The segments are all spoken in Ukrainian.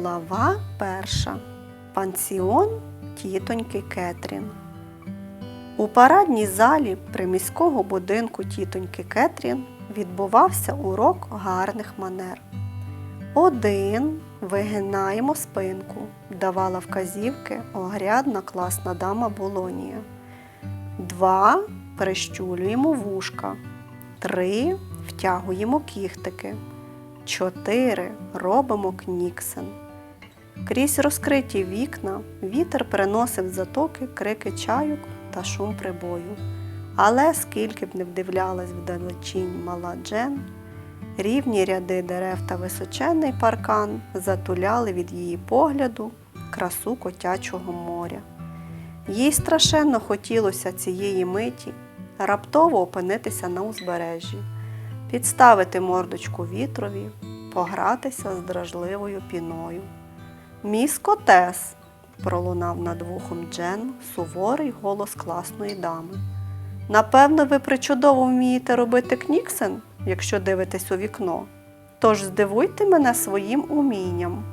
Глава перша. Пансіон тітоньки Кетрін. У парадній залі приміського будинку тітоньки Кетрін відбувався урок гарних манер. Один вигинаємо спинку, давала вказівки огрядна класна дама Болонія. Два прищулюємо вушка. Три втягуємо кіхтики. Чотири робимо кніксен. Крізь розкриті вікна вітер приносив затоки крики чайок та шум прибою. Але скільки б не вдивлялась вдалечінь мала Джен, рівні ряди дерев та височенний паркан затуляли від її погляду красу котячого моря. Їй страшенно хотілося цієї миті раптово опинитися на узбережжі, підставити мордочку вітрові, погратися з дражливою піною. Міс Котес, пролунав над вухом Джен суворий голос класної дами. Напевно, ви причудово вмієте робити кніксен, якщо дивитесь у вікно. Тож здивуйте мене своїм умінням.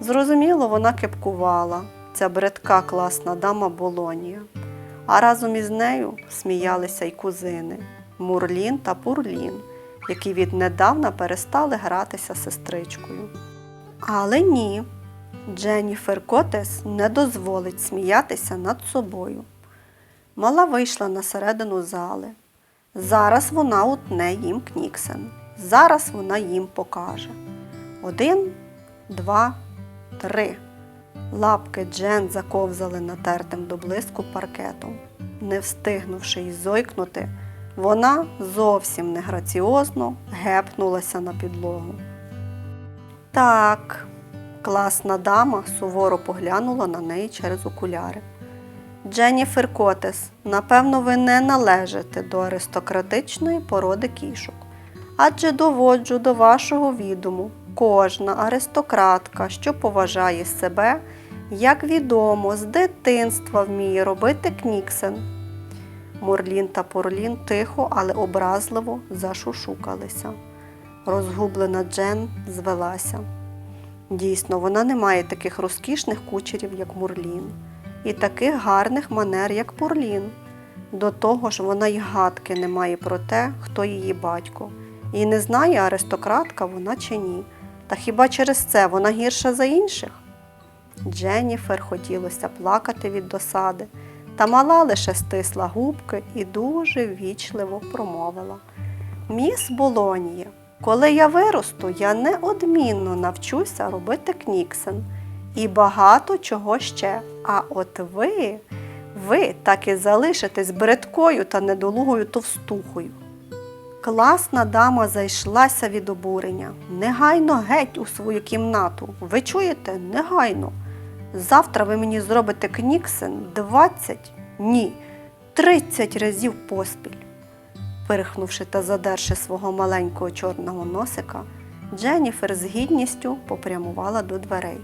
Зрозуміло, вона кепкувала, ця бредка класна дама Болонія. А разом із нею сміялися й кузини Мурлін та Пурлін, які віднедавна перестали гратися сестричкою. Але ні, Дженніфер Котес не дозволить сміятися над собою. Мала вийшла на середину зали. Зараз вона утне їм кніксен. Зараз вона їм покаже. Один, два, три. Лапки Джен заковзали натертим до блиску паркетом. Не встигнувши й зойкнути, вона зовсім не граціозно гепнулася на підлогу. Так, класна дама суворо поглянула на неї через окуляри. Дженніфер Котес, напевно, ви не належите до аристократичної породи кішок. Адже доводжу до вашого відому, кожна аристократка, що поважає себе, як відомо, з дитинства вміє робити кніксен. Мурлін та Порлін тихо, але образливо зашушукалися. Розгублена Джен звелася. Дійсно, вона не має таких розкішних кучерів, як Мурлін, і таких гарних манер, як Пурлін. До того ж, вона й гадки не має про те, хто її батько, і не знає, аристократка вона чи ні. Та хіба через це вона гірша за інших? Дженніфер хотілося плакати від досади, та мала лише стисла губки і дуже ввічливо промовила. Міс Болоніє, коли я виросту, я неодмінно навчуся робити кніксен і багато чого ще. А от ви, ви так і залишитесь бредкою та недолугою товстухою. Класна дама зайшлася від обурення. Негайно геть у свою кімнату. Ви чуєте? Негайно. Завтра ви мені зробите кніксен 20, ні, 30 разів поспіль. Пирхнувши та задерши свого маленького чорного носика, Дженніфер з гідністю попрямувала до дверей.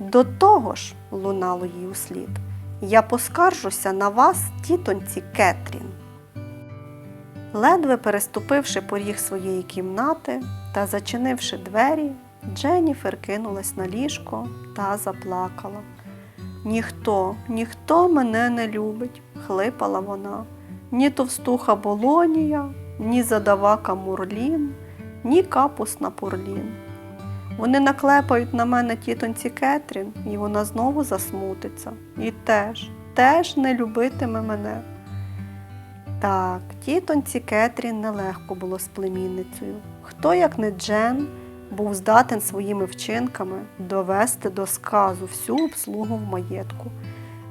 До того ж, лунало їй услід, я поскаржуся на вас, тітоньці Кетрін. Ледве переступивши поріг своєї кімнати та зачинивши двері, Дженніфер кинулась на ліжко та заплакала. Ніхто, ніхто мене не любить, хлипала вона. Ні товстуха Болонія, ні задавака Мурлін, ні капусна Пурлін. Вони наклепають на мене тітоньці Кетрін, і вона знову засмутиться. І теж, теж не любитиме мене. Так, тітоньці Кетрін нелегко було з племінницею. Хто, як не Джен, був здатен своїми вчинками довести до сказу всю обслугу в маєтку.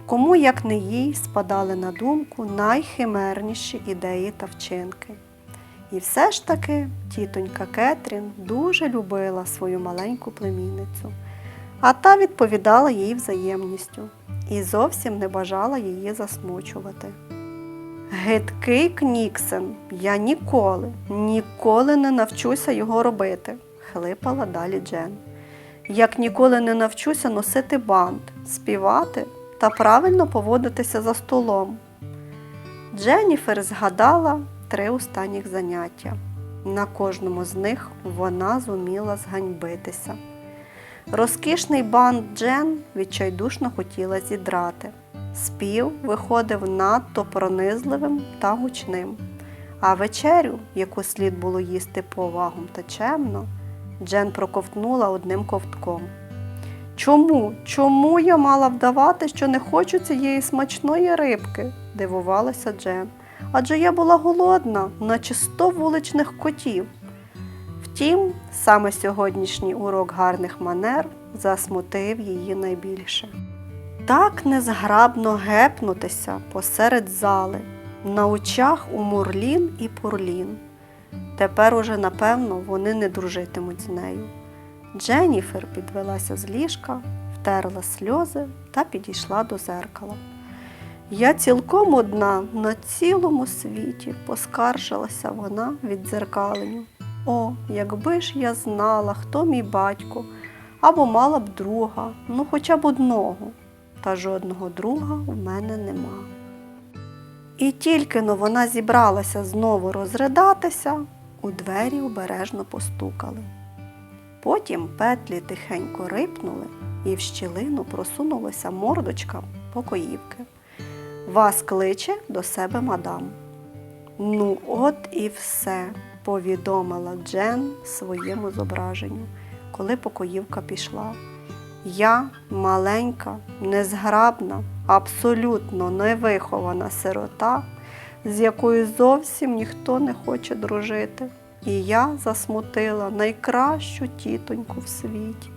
Кому, як не їй, спадали на думку найхимерніші ідеї та вчинки. І все ж таки тітонька Кетрін дуже любила свою маленьку племінницю, а та відповідала їй взаємністю і зовсім не бажала її засмучувати. Гидкий кніксен, я ніколи, ніколи не навчуся його робити, хлипала далі Джен. Як ніколи не навчуся носити бант, співати та правильно поводитися за столом. Дженніфер згадала три останніх заняття. На кожному з них вона зуміла зганьбитися. Розкішний бант Джен відчайдушно хотіла зідрати. Спів виходив надто пронизливим та гучним. А вечерю, яку слід було їсти повагом та чемно, Джен проковтнула одним ковтком. Чому? Чому я мала вдавати, що не хочу цієї смачної рибки? дивувалася Джен. Адже я була голодна, наче сто вуличних котів. Втім, саме сьогоднішній урок гарних манер засмутив її найбільше. Так незграбно гепнутися посеред зали, на очах у Мурлін і Пурлін. Тепер уже, напевно, вони не дружитимуть з нею. Дженніфер підвелася з ліжка, втерла сльози та підійшла до зеркала. Я цілком одна на цілому світі, поскаржилася вона від дзеркаленню. О, якби ж я знала, хто мій батько, або мала б друга, ну хоча б одного, та жодного друга в мене нема. І тільки но вона зібралася знову розридатися, у двері обережно постукали. Потім петлі тихенько рипнули, і в щілину просунулася мордочка покоївки. Вас кличе до себе мадам. Ну, от і все, повідомила Джен своєму зображенню, коли покоївка пішла. Я маленька, незграбна, абсолютно невихована сирота, з якою зовсім ніхто не хоче дружити. І я засмутила найкращу тітоньку в світі.